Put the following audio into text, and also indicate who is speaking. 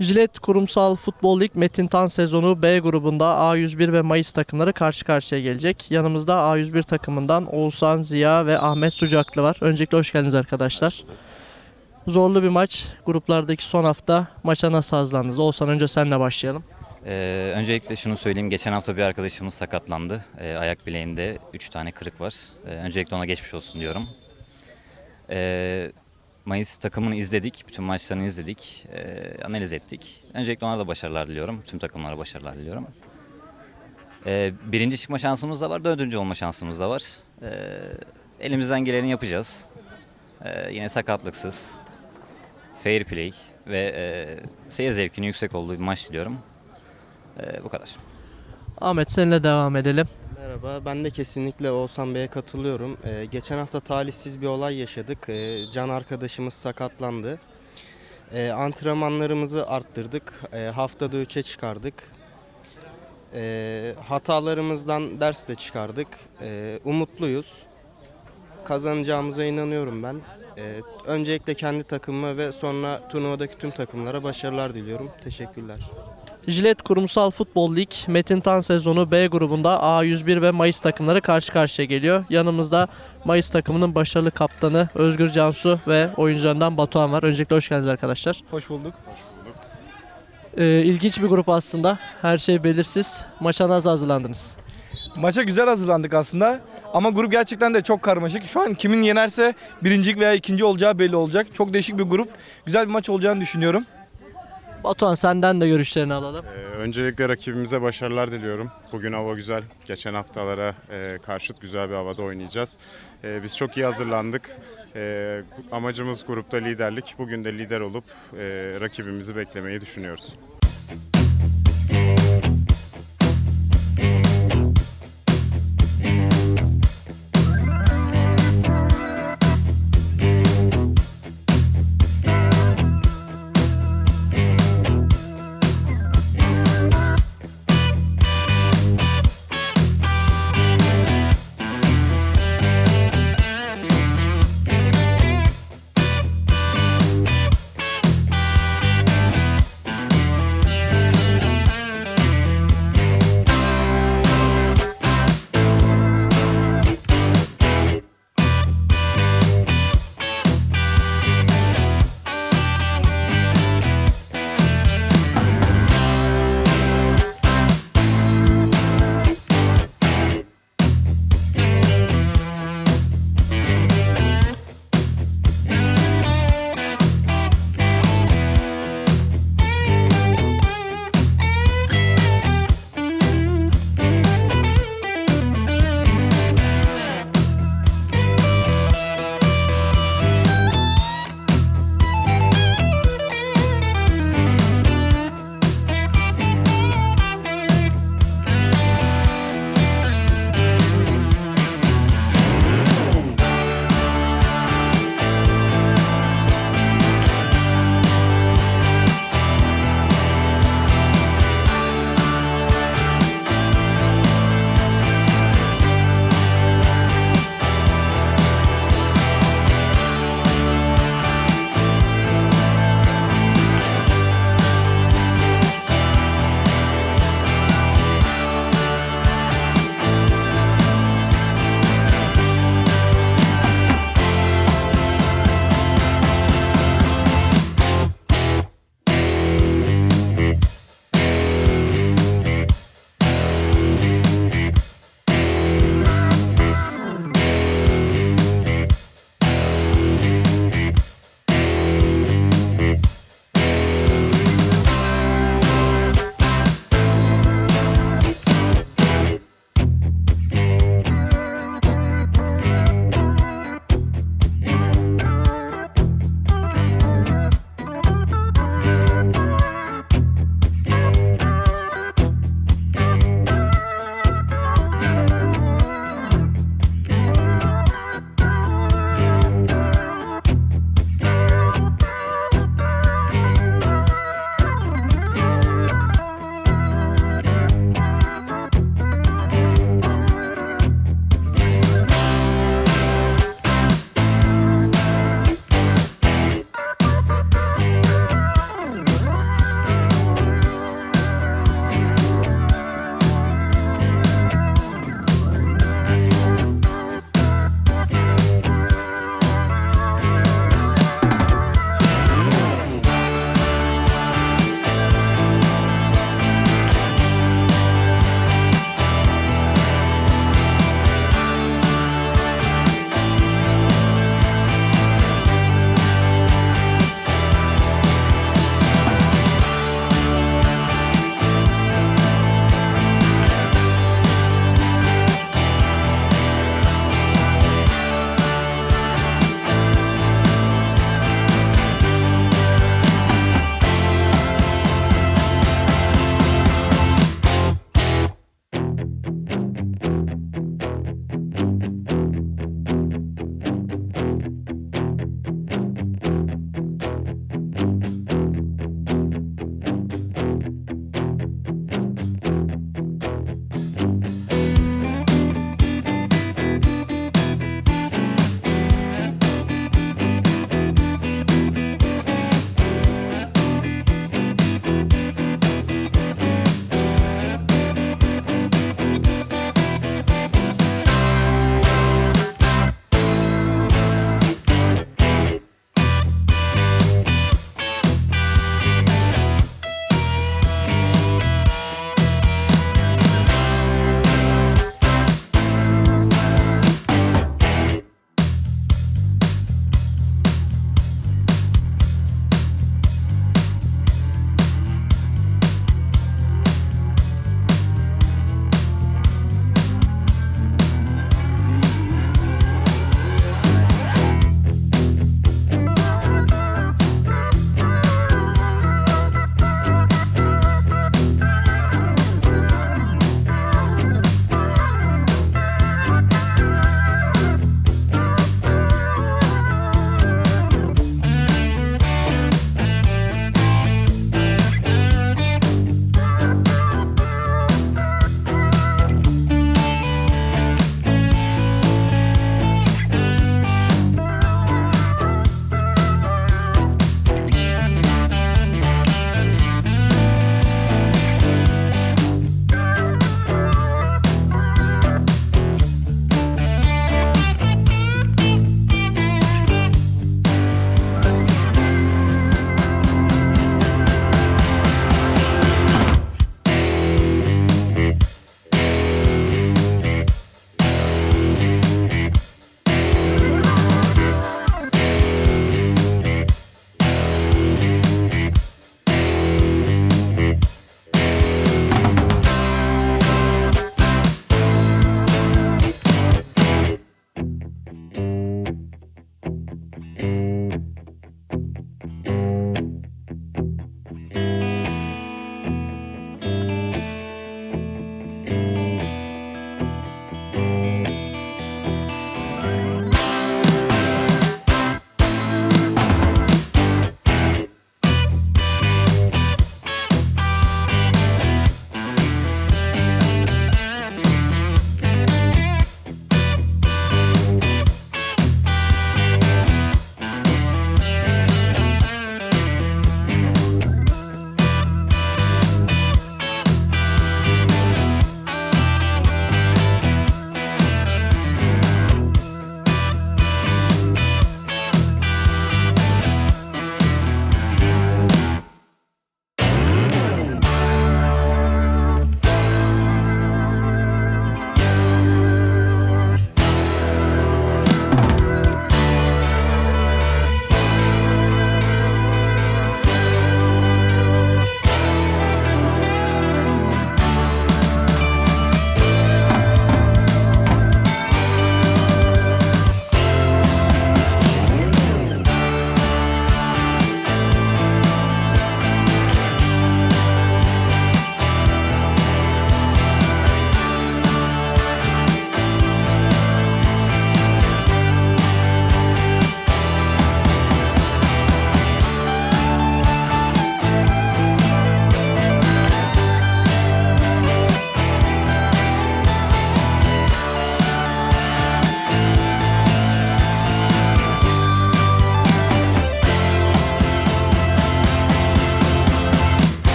Speaker 1: Jilet Kurumsal Futbol Lig Metin Tan sezonu B grubunda A101 ve Mayıs takımları karşı karşıya gelecek. Yanımızda A101 takımından Oğuzhan, Ziya ve Ahmet Sucaklı var. Öncelikle hoş geldiniz arkadaşlar. Zorlu bir maç. Gruplardaki son hafta maça nasıl hazırlandınız? Oğuzhan önce senle başlayalım.
Speaker 2: Ee, öncelikle şunu söyleyeyim. Geçen hafta bir arkadaşımız sakatlandı. Ee, ayak bileğinde 3 tane kırık var. Ee, öncelikle ona geçmiş olsun diyorum. Ee, Mayıs takımını izledik. Bütün maçlarını izledik. Ee, analiz ettik. Öncelikle ona da başarılar diliyorum. Tüm takımlara başarılar diliyorum. Ee, birinci çıkma şansımız da var. Dördüncü olma şansımız da var. Ee, elimizden geleni yapacağız. Ee, yine sakatlıksız. Fair play ve e, seyir zevkinin yüksek olduğu bir maç diliyorum. Ee, bu kadar.
Speaker 1: Ahmet seninle devam edelim.
Speaker 3: Merhaba, ben de kesinlikle Oğuzhan Bey'e katılıyorum. Ee, geçen hafta talihsiz bir olay yaşadık. Ee, can arkadaşımız sakatlandı. Ee, antrenmanlarımızı arttırdık. Ee, haftada 3'e çıkardık. Ee, hatalarımızdan ders de çıkardık. Ee, umutluyuz. Kazanacağımıza inanıyorum ben. Ee, öncelikle kendi takımıma ve sonra turnuvadaki tüm takımlara başarılar diliyorum. Teşekkürler.
Speaker 1: Jilet Kurumsal Futbol Lig Metin Tan sezonu B grubunda A101 ve Mayıs takımları karşı karşıya geliyor. Yanımızda Mayıs takımının başarılı kaptanı Özgür Cansu ve oyuncularından Batuhan var. Öncelikle hoş geldiniz arkadaşlar.
Speaker 4: Hoş bulduk.
Speaker 1: Ee, ilginç bir grup aslında. Her şey belirsiz. Maça nasıl hazırlandınız?
Speaker 4: Maça güzel hazırlandık aslında. Ama grup gerçekten de çok karmaşık. Şu an kimin yenerse birincilik veya ikinci olacağı belli olacak. Çok değişik bir grup. Güzel bir maç olacağını düşünüyorum.
Speaker 1: Batuhan senden de görüşlerini alalım.
Speaker 5: Ee, Öncelikle rakibimize başarılar diliyorum. Bugün hava güzel. Geçen haftalara e, karşıt güzel bir havada oynayacağız. E, biz çok iyi hazırlandık. E, amacımız grupta liderlik. Bugün de lider olup e, rakibimizi beklemeyi düşünüyoruz.